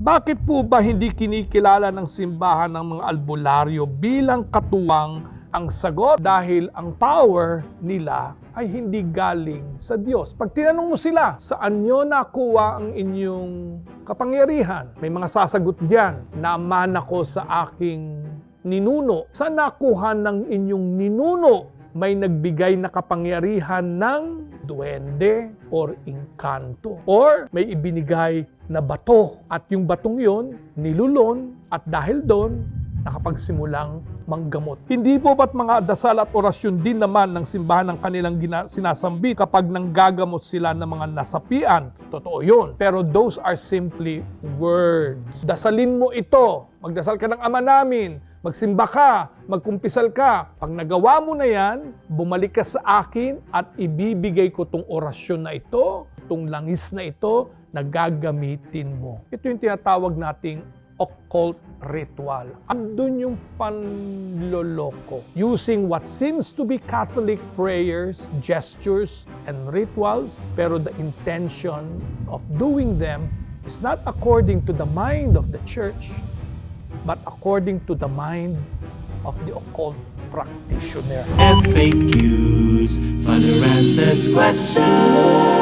Bakit po ba hindi kinikilala ng simbahan ng mga albularyo bilang katuwang ang sagot dahil ang power nila ay hindi galing sa Diyos. Pag tinanong mo sila, saan nyo nakuha ang inyong kapangyarihan? May mga sasagot diyan, naaman ako sa aking ninuno. Saan nakuha ng inyong ninuno? May nagbigay na kapangyarihan ng duwende or inkanto. Or may ibinigay na bato. At yung batong yon nilulon at dahil doon, nakapagsimulang manggamot. Hindi po ba't mga dasal at orasyon din naman ng simbahan ng kanilang sinasambi kapag nanggagamot sila ng mga nasapian? Totoo yun. Pero those are simply words. Dasalin mo ito. Magdasal ka ng ama namin. Magsimba ka, magkumpisal ka. Pag nagawa mo na yan, bumalik ka sa akin at ibibigay ko tong orasyon na ito, tong langis na ito, na gagamitin mo. Ito yung tinatawag nating occult ritual. Andun yung panloloko. Using what seems to be Catholic prayers, gestures, and rituals, pero the intention of doing them is not according to the mind of the church, but according to the mind of the occult practitioner. FAQs, Father answers questions.